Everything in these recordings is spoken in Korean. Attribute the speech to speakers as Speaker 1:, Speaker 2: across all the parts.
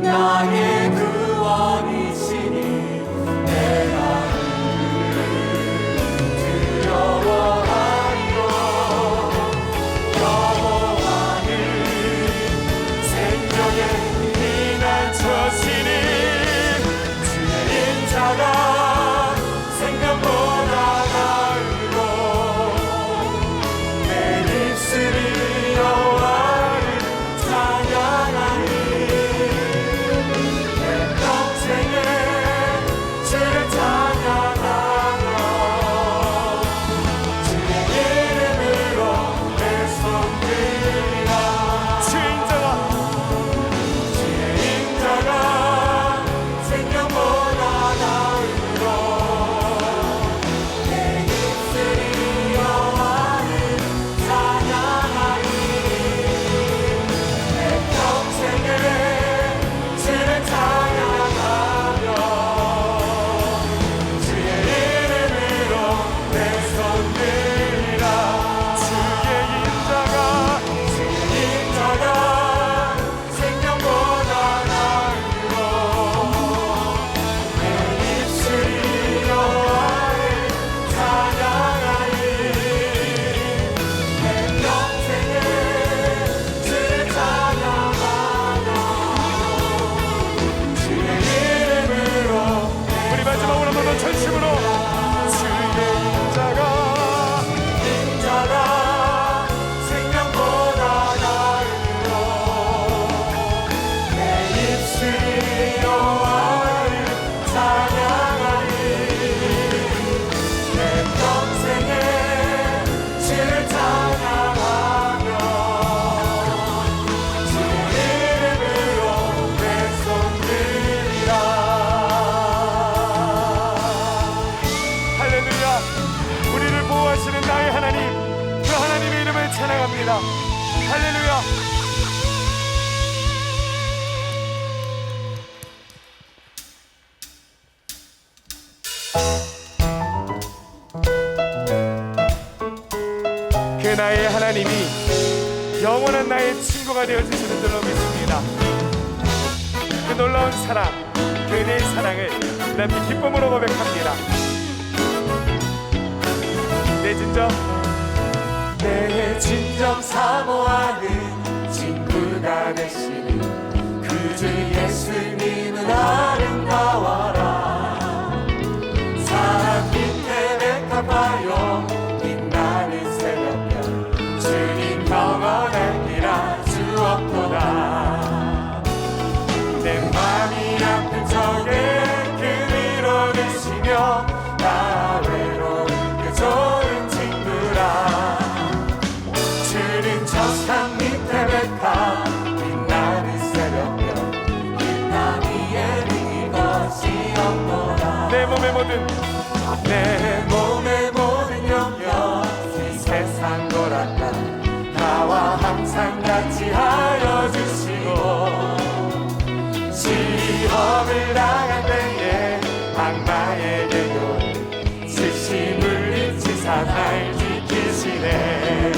Speaker 1: Nani. 그 나의 하나님이 영원한 나의 친구가 되어 주시는 줄로 믿습니다. 그 놀라운 사랑, 그 은혜의 사랑을 난 기쁨으로 고백합니다. 내 진정, 내 진정 사모하는 친구가 되시는 그주 예수님. 모든 내 몸의 모든 영역 이 세상 돌았다. 나와 항상 같이 하여 주시고 시험을 당할 때에 악마의 대결 즉시 물리치사 날 지키시네.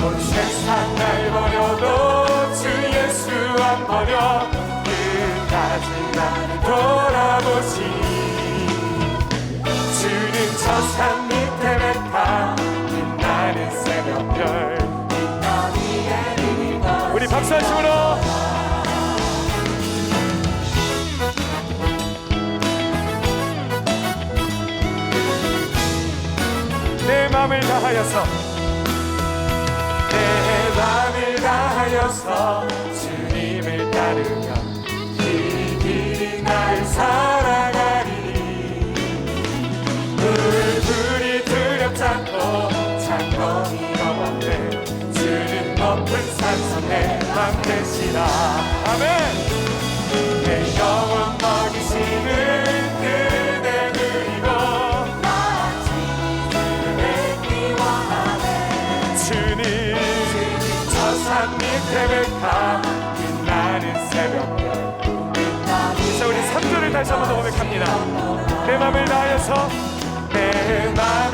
Speaker 1: 온 세상 날 버려도 주 예수 안 버려 끝까지 나를 돌아보시 서산 밑에 뱉어 빛나는 새벽별 우리 박수 한 힘으로. 내 맘을 다하여서 내 맘을 다하여서 주님을 따르며 삶 되시라 아멘. 내 영혼 먹이시는 그대 그리고 마치 그대 끼와 아멘 주님 저산 밑에 백합 빛나는 새벽별 우리 3절을 다시 한번 더 고백합니다. 내 맘을 다해서 내맘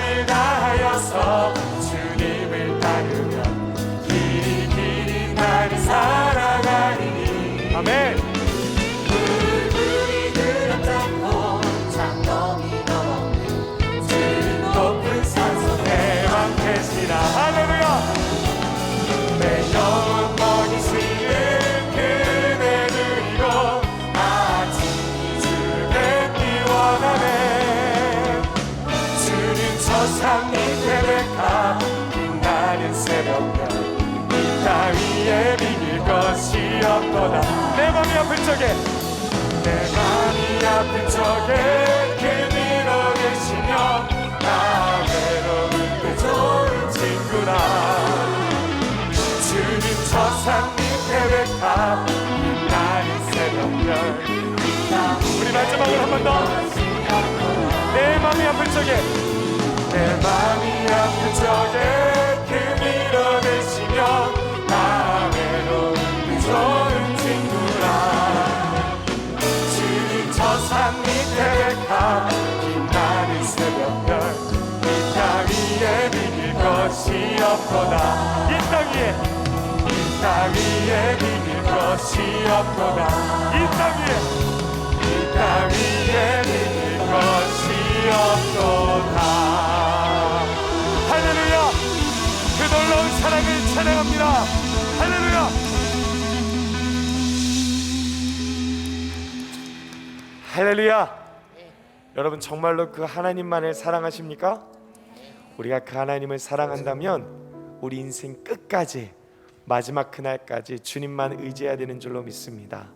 Speaker 1: 내 맘이 아플 적에 내 맘이 아픈 적에 그리로 계시며 나 외로운 그 좋은 친구라 주님 저산 밑에 백합 빛나는 새벽별 우리 마지막으로 한 번 더. 내 맘이 아플 적에 내 맘이 아픈 적에 없도다 이 땅 위에 이 땅 위에 비길 것이 없도다 이 땅 위에 이 땅 위에 비길 것이 없도다 할렐루야 그 놀라운 사랑을 찬양합니다 할렐루야 할렐루야 여러분 정말로 그 하나님만을 사랑하십니까? 우리가 그 하나님을 사랑한다면 우리 인생 끝까지 마지막 그날까지 주님만 의지해야 되는 줄로 믿습니다.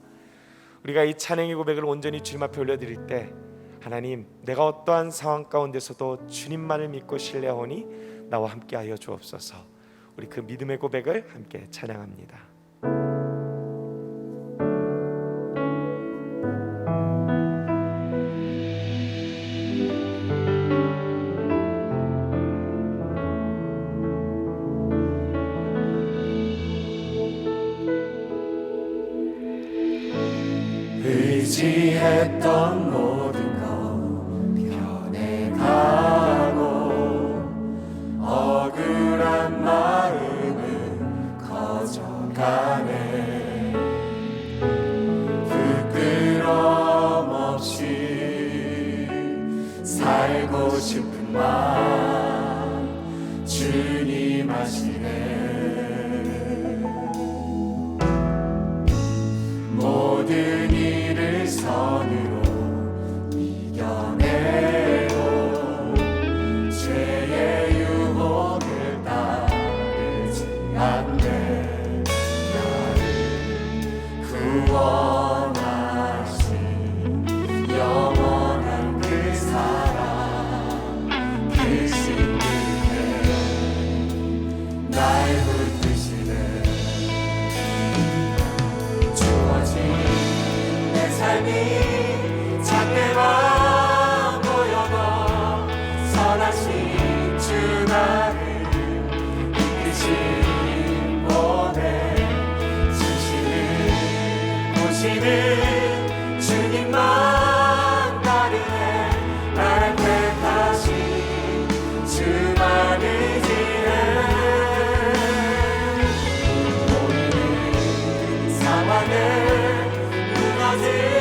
Speaker 1: 우리가 이 찬양의 고백을 온전히 주님 앞에 올려드릴 때 하나님 내가 어떠한 상황 가운데서도 주님만을 믿고 신뢰하오니 나와 함께하여 주옵소서. 우리 그 믿음의 고백을 함께 찬양합니다. I'll.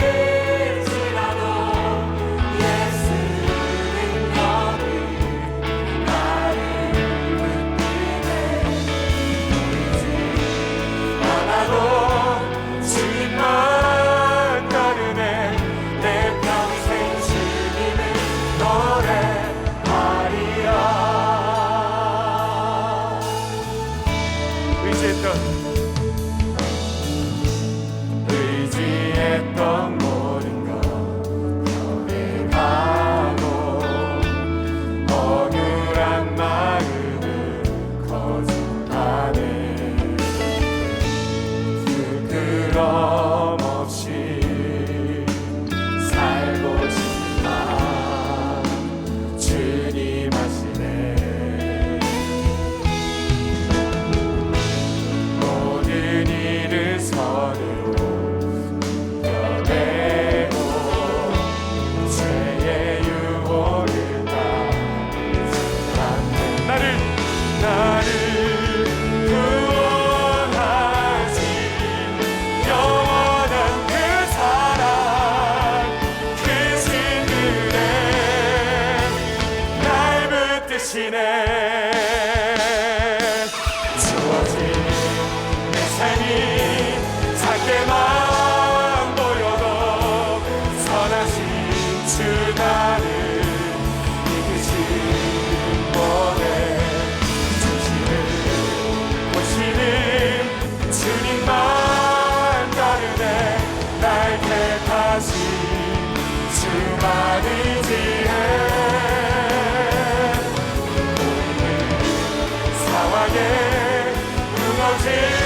Speaker 1: mountains.